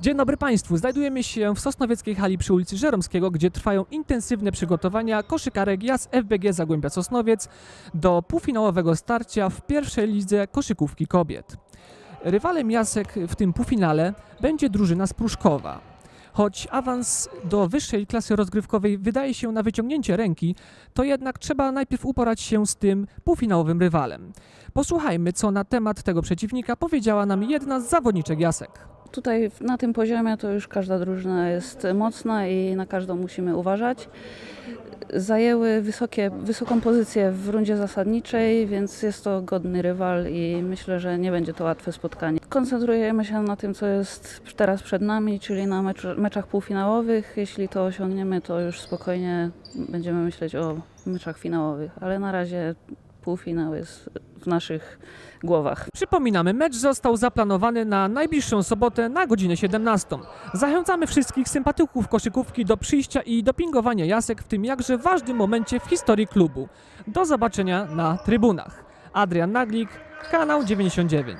Dzień dobry Państwu. Znajdujemy się w Sosnowieckiej hali przy ulicy Żeromskiego, gdzie trwają intensywne przygotowania koszykarek JAS FBG Zagłębia Sosnowiec do półfinałowego starcia w pierwszej lidze koszykówki kobiet. Rywalem Jasek w tym półfinale będzie drużyna z Pruszkowa. Choć awans do wyższej klasy rozgrywkowej wydaje się na wyciągnięcie ręki, to jednak trzeba najpierw uporać się z tym półfinałowym rywalem. Posłuchajmy, co na temat tego przeciwnika powiedziała nam jedna z zawodniczek Jasek. Tutaj na tym poziomie to już każda drużyna jest mocna i na każdą musimy uważać. Zajęły wysokie, wysoką pozycję w rundzie zasadniczej, więc jest to godny rywal i myślę, że nie będzie to łatwe spotkanie. Koncentrujemy się na tym, co jest teraz przed nami, czyli na mecz, meczach półfinałowych. Jeśli to osiągniemy, to już spokojnie będziemy myśleć o meczach finałowych, ale na razie półfinał jest w naszych głowach. Przypominamy, mecz został zaplanowany na najbliższą sobotę na godzinę 17. Zachęcamy wszystkich sympatyków koszykówki do przyjścia i dopingowania jasek w tym jakże ważnym momencie w historii klubu. Do zobaczenia na trybunach. Adrian Naglik, kanał 99.